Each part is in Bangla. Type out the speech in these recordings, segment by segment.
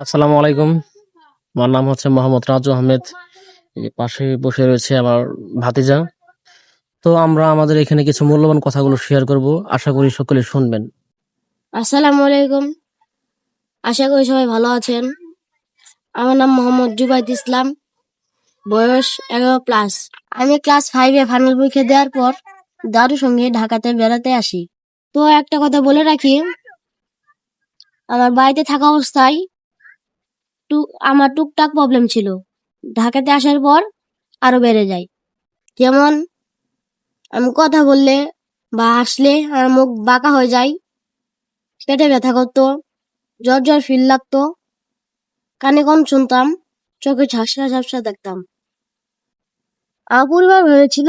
আসসালামু আলাইকুম। আমার নাম হচ্ছে মোহাম্মদ রাজু আহমেদ। পাশে বসে রয়েছে আমার ভাতিজা। তো আমরা আমাদের এখানে কিছু মূল্যবান কথাগুলো শেয়ার করব। আশা করি সকলে শুনবেন। আসসালামু আলাইকুম। আশা করি সবাই ভালো আছেন। আমার নাম মোহাম্মদ জুবাইদ ইসলাম। বয়স এগারো প্লাস আমি ক্লাস ফাইভে ফাইনাল পরীক্ষা দেওয়ার পর দাদুর সঙ্গে ঢাকাতে বেড়াতে আসি। তো একটা কথা বলে রাখি। আমার বাড়িতে থাকা অবস্থায় টুক আমার টুকটাক প্রবলেম ছিল। ঢাকাতে আসার পর আরও বেড়ে যায়। যেমন, আমি কথা বললে বা হাসলে আমার মুখ বাঁকা হয়ে যায়, পেটে ব্যথা করতো, জ্বর জ্বর ফিল লাগতো, কানে কম শুনতাম, চোখে ঝাপসা ঝাপসা দেখতাম। আমার পরিবার ভেবেছিল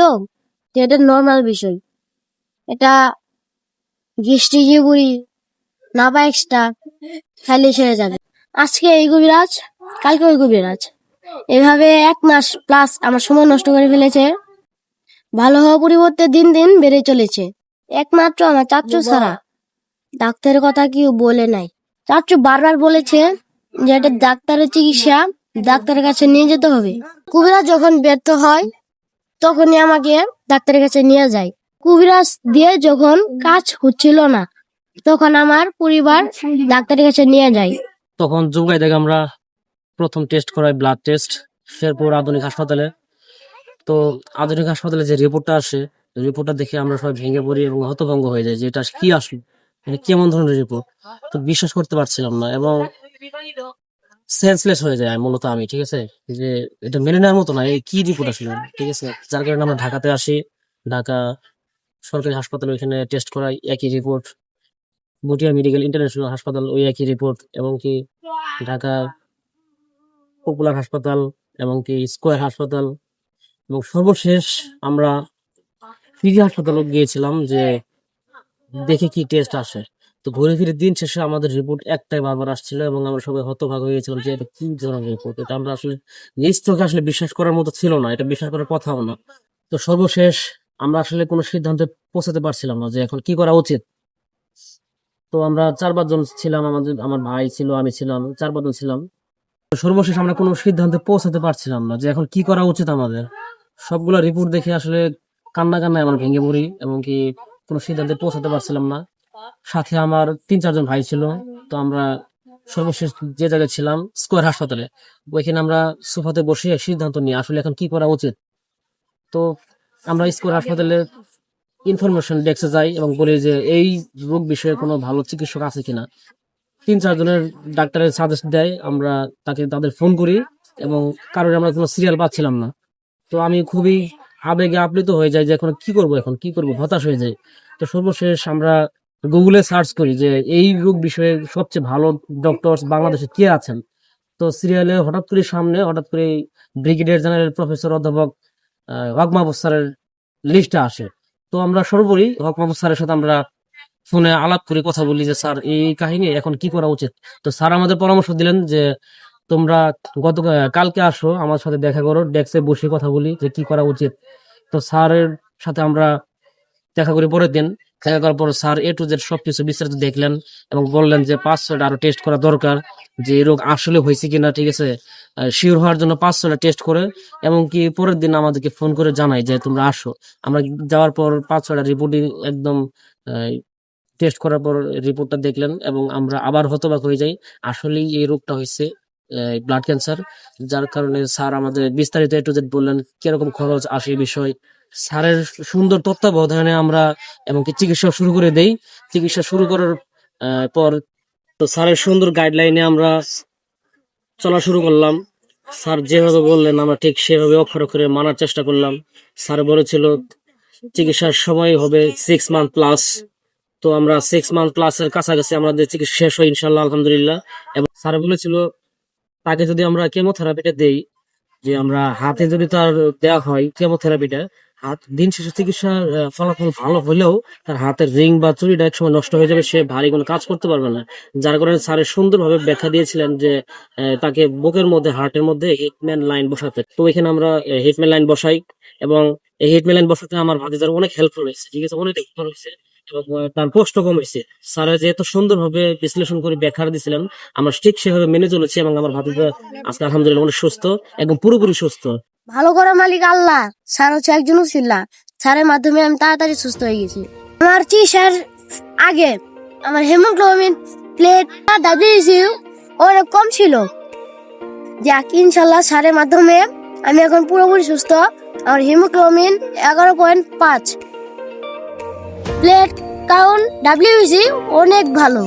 যে এটা নর্মাল বিষয়। এটা গিষ্টি বুড়ি না বা এক্সট্রা খাইলে সেরে যাবে। আজকে এই কবিরাজ কালকে ওই কবিরাজ এভাবে এক মাস প্লাস আমার সময় নষ্ট করে ফেলেছে। ভালো হওয়ার পরিবর্তে দিন দিন বেড়ে চলেছে। একমাত্র আমার চাচ্চু ছাড়া। ডাক্তারের কথা কেউ বলে নাই। চাচু বারবার বলেছে যে এটা ডাক্তারের চিকিৎসা ডাক্তারের কাছে নিয়ে যেতে হবে। কুবিরাজ যখন ব্যর্থ হয় তখনই আমাকে ডাক্তারের কাছে নিয়ে যায়। কুবিরাজ দিয়ে যখন কাজ হচ্ছিল না তখন আমার পরিবার ডাক্তারের কাছে নিয়ে যায়। তখন জুগাই থেকে আমরা প্রথম টেস্ট করাই ব্লাড টেস্ট শেরপুর আধুনিক হাসপাতালে। তো আধুনিক হাসপাতালে যে রিপোর্টটা আসে রিপোর্টটা দেখে আমরা সবাই ভেঙে পড়ি এবং হতভঙ্গ হয়ে যাই যে এটা কি আসলো মানে কেমন ধরনের রিপোর্ট তো বিশ্বাস করতে পারছিলাম না এবং সেন্সলেস হয়ে যায় মূলত আমি, ঠিক আছে? যে এটা মেনে নেওয়ার মতো না, এই কি রিপোর্ট আসলে, ঠিক আছে? যার কারণে আমরা ঢাকাতে আসি, ঢাকা সরকারি হাসপাতালে ওইখানে টেস্ট করাই, একই রিপোর্ট মটিয়া মেডিকেল ইন্টারন্যাশনাল হাসপাতাল ওই একই রিপোর্ট এবং কি ঢাকা পপুলার হাসপাতাল, এবং কি স্কোয়ার হাসপাতাল, এবং সর্বশেষ আমরা পিজি হাসপাতালে গিয়েছিলাম যে দেখে কি টেস্ট আসে। তো ঘুরে ফিরে দিন শেষে আমাদের রিপোর্ট একটাই বারবার আসছিল, এবং আমরা সবাই হতভাগ হয়ে গেছিলাম যে এটা কি ধরনের রিপোর্ট এটা আমরা আসলে নিজ চোখে আসলে বিশ্বাস করার মতো ছিল না, এটা বিশ্বাস করার কথাও না। তো সর্বশেষ আমরা আসলে কোনো সিদ্ধান্তে পৌঁছাতে পারছিলাম না যে এখন কি করা উচিত। তো আমরা চার পাঁচজন ছিলাম, আমাদের, আমার ভাই ছিল, আমি ছিলাম চার পাঁচজন ছিলাম। সর্বশেষ আমরা কোনো সিদ্ধান্তে পৌঁছাতে পারছিলাম না যে এখন কি করা উচিত আমাদের। সবগুলা রিপোর্ট দেখে আসলে কান্না কান্নায় আমার ভেঙে পড়ি এবং কি কোনো সিদ্ধান্তে পৌঁছাতে পারছিলাম না। সাথে আমার তিন চারজন ভাই ছিল, তো আমরা সর্বশেষ যে জায়গায় ছিলাম, স্কোয়ার হাসপাতালে, ওইখানে আমরা সোফাতে বসে সিদ্ধান্ত নিই আসলে এখন কি করা উচিত। তো আমরা স্কোয়ার হাসপাতালে ইনফরমেশন ডেস্কে যাই এবং বলি যে এই রোগ বিষয়ে কোনো ভালো চিকিৎসক আছে কিনা। তিন চারজনের ডাক্তারের সাজেস্ট দেয় আমরা তাকে তাদের ফোন করি এবং কারোর আমরা কোনো সিরিয়াল পাচ্ছিলাম না। তো আমি খুবই আবেগে আপ্লুত হয়ে যাই যে এখন কি করব এখন কি করব হতাশ হয়ে যায় তো সর্বশেষ আমরা গুগলে সার্চ করি যে এই রোগ বিষয়ে সবচেয়ে ভালো ডক্টরস বাংলাদেশে কে আছেন। তো সিরিয়ালে হঠাৎ করে সামনে হঠাৎ করে ব্রিগেডিয়ার জেনারেল প্রফেসর অধ্যাপক আহ, হক মাহবুব স্যারের লিস্টে আসে। তো আমরা সর্বোপরি হক মাহবুব স্যারের সাথে আমরা ফোনে আলাপ করে কথা বলি যে, স্যার, এই কাহিনী এখন কি করা উচিত? তো স্যার আমাদের পরামর্শ দিলেন যে, তোমরা গত, কালকে আসো, আমার সাথে দেখা করো, ডেস্কে বসে কথা বলি যে, কি করা উচিত? তো স্যারের সাথে আমরা দেখা করে পরের দিন। দেখা করার পর স্যার এ টু জেড সবকিছু বিস্তারিত দেখলেন এবং বললেন যে পাঁচ ছয়টা আরও টেস্ট করা দরকার। যে রোগ আসলে হয়েছে কিনা, ঠিক আছে? শিওর হওয়ার জন্য পাঁচ ছটা টেস্ট করে, এবং কি পরের দিন আমাদেরকে ফোন করে জানাই যে তোমরা আসো। আমরা যাওয়ার পর পাঁচ ছটা রিপোর্টিং একদম টেস্ট করার পর রিপোর্টটা দেখলেন, এবং আমরা আবার হতবাক হয়ে যাই। আসলেই এই রোগটা হয়েছে ব্লাড ক্যান্সার যার কারণে স্যার আমাদের বিস্তারিত এ টু জেড বললেন, কীরকম খরচ আসে বিষয়। স্যারের সুন্দর তত্ত্বাবধানে আমরা এমনকি চিকিৎসা শুরু করে দেই। চিকিৎসা শুরু করার পর তো স্যারের সুন্দর গাইডলাইনে আমরা চলা শুরু করলাম। স্যার যেভাবে বললেন, আমরা ঠিক সেভাবে অক্ষর অক্ষরে মানার চেষ্টা করলাম। স্যার বলেছিল, চিকিৎসার সময় হবে সিক্স মান্থ প্লাস তো আমরা সিক্স মান্থ প্লাসের কাছাকাছি আমাদের চিকিৎসা শেষ হয় ইনশাল্লাহ আলহামদুলিল্লাহ। এবং স্যার বলেছিল, তাকে যদি আমরা কেমোথেরাপিটা দেই, যে আমরা হাতে যদি তার দেওয়া হয় কেমোথেরাপিটা হাত দিন শেষে চিকিৎসার ফলাফল ভালো হলেও তার হাতের রিং বা চুরিটা এক সময় নষ্ট হয়ে যাবে, সে ভারী কোনো কাজ করতে পারবে না। যার কারণে স্যারের সুন্দরভাবে ব্যাখ্যা দিয়েছিলেন যে তাকে বুকের মধ্যে, হার্টের মধ্যে হিটম্যান লাইন বসাতে। তো এখানে আমরা হিটম্যান লাইন বসাই এবং এই হিটম্যান লাইন বসাতে আমার ভাতিজার অনেক হেল্পফুল হয়েছে ঠিক আছে? অনেক হেল্পফুল হয়েছে এবং তার কষ্ট কমেছে স্যার যে এত সুন্দরভাবে বিশ্লেষণ করে ব্যাখ্যা দিয়েছিলেন, আমরা ঠিক সেভাবে মেনে চলেছি এবং আমার ভাতিজা আজকে আলহামদুলিল্লাহ অনেক সুস্থ এবং পুরোপুরি সুস্থ। ভালো করার মালিক আল্লাহ। স্যার হচ্ছে একজন উসিল্লা স্যারের মাধ্যমে আমি তাড়াতাড়ি সুস্থ হয়ে গেছি। আমার চিকিৎসার আগে আমার হেমোগ্লোবিন প্লেট ডাব্লিউসি অনেক কম ছিল। যাক ইনশাল্লাহ স্যারের মাধ্যমে আমি এখন পুরোপুরি সুস্থ। আমার হিমোগ্লোবিন এগারো পয়েন্ট পাঁচ। প্লেট কাউন্ট ডাব্লিউসি অনেক ভালো।